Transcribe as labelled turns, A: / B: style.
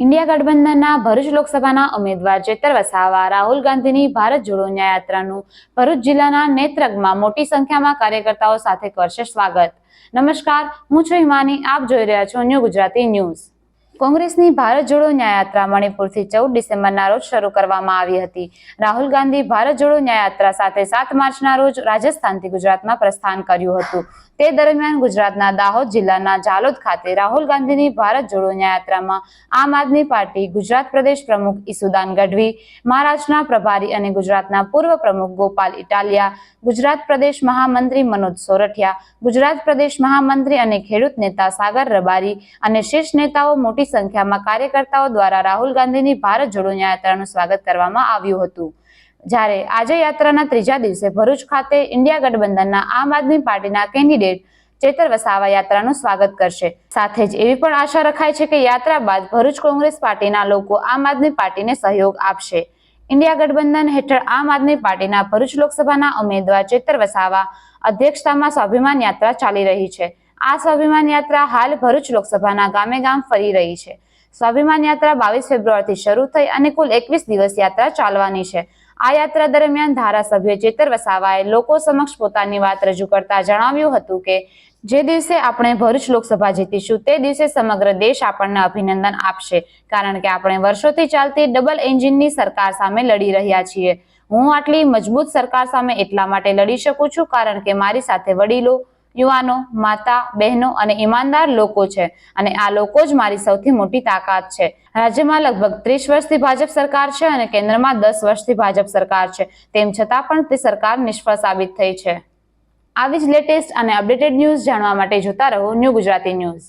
A: India ગઠબંધનના Bharuch લોકસભાના ઉમેદવાર ચેતર વસાવા, રાહુલ ગાંધીની ભારત જોડો ન્યાયયાત્રાનું ભરૂચ જિલ્લાના નેત્રગમાં મોટી સંખ્યામાં કાર્યકર્તાઓ સાથે કરશે સ્વાગત. નમસ્કાર, હું છું હિમાની, આપ જોઈ રહ્યા છો ન્યૂ ગુજરાતી ન્યૂઝ. કોંગ્રેસની ભારત જોડો ન્યાયયાત્રા મણિપુરથી ચૌદ ડિસેમ્બરના રોજ શરૂ કરવામાં આવી હતી. રાહુલ ગાંધી ભારત જોડો ન્યાયયાત્રા સાથે સાત માર્ચના રોજ રાજસ્થાનથી ગુજરાતમાં પ્રસ્થાન કર્યું હતું. તે દરમિયાન ગુજરાતના દાહોદ જિલ્લાના ઝાલોદ ખાતે રાહુલ ગાંધીની ભારત જોડો ન્યાયયાત્રામાં આમ આદમી પાર્ટી, ગુજરાત પ્રદેશ પ્રમુખ ઈસુદાન ગઢવી, મહારાષ્ટ્રના પ્રભારી અને ગુજરાતના પૂર્વ પ્રમુખ ગોપાલ ઇટાલિયા, ગુજરાત પ્રદેશ મહામંત્રી મનોજ સોરઠિયા, ગુજરાત પ્રદેશ મહામંત્રી અને ખેડૂત નેતા સાગર રબારી અને શીર્ષ નેતાઓ મોટી સંખ્યામાં કાર્યકર્તાઓ દ્વારા રાહુલ ગાંધીની ભારત જોડો યાત્રાનું સ્વાગત કરવામાં આવ્યું હતું. જ્યારે આજે યાત્રાના ત્રીજા દિવસે ભરૂચ ખાતે ઇન્ડિયા ગઠબંધનના આમ આદમી પાર્ટીના કેન્ડિડેટ ચેતર વસાવા યાત્રાનું સ્વાગત કરશે. સાથે જ એવી પણ આશા રખાય છે કે યાત્રા બાદ ભરૂચ કોંગ્રેસ પાર્ટીના લોકો આમ આદમી પાર્ટીને સહયોગ આપશે. ઇન્ડિયા ગઠબંધન હેઠળ આમ આદમી પાર્ટીના ભરૂચ લોકસભાના ઉમેદવાર ચેતર વસાવા અધ્યક્ષતામાં સ્વાભિમાન યાત્રા ચાલી રહી છે. આ સ્વાભિમાન યાત્રા હાલ ભરૂચ લોકસભાના ગામે ગામ ફરી રહી છે. સ્વાભિમાન યાત્રા બાવીસ ફેબ્રુઆરીથી શરૂ થઈ અને કુલ એકવીસ દિવસ યાત્રા ચાલવાની છે. આ યાત્રા દરમિયાન ધારાસભ્ય ચેતર વસાવાએ લોકો સમક્ષ પોતાની વાત રજૂ કરતા જણાવ્યું હતું કે, જે દિવસે આપણે ભરૂચ લોકસભા જીતીશું તે દિવસે સમગ્ર દેશ આપણને અભિનંદન આપશે, કારણ કે આપણે વર્ષોથી ચાલતી ડબલ એન્જિનની સરકાર સામે લડી રહ્યા છીએ. હું આટલી મજબૂત સરકાર સામે એટલા માટે લડી શકું છું, કારણ કે મારી સાથે વડીલો યુવાનો, માતા, બહેનો અને ઈમાનદાર લોકો છે. અને આ લોકો જ મારી સૌથી મોટી તાકાત છે. રાજ્યમાં લગભગ ત્રીસ વર્ષથી ભાજપ સરકાર છે અને કેન્દ્રમાં દસ વર્ષથી ભાજપ સરકાર છે. તેમ છતાં પણ તે સરકાર નિષ્ફળ સાબિત થઈ છે. આવી જ લેટેસ્ટ અને અપડેટેડ ન્યૂઝ જાણવા માટે જોતા રહો ન્યૂ ગુજરાતી ન્યૂઝ.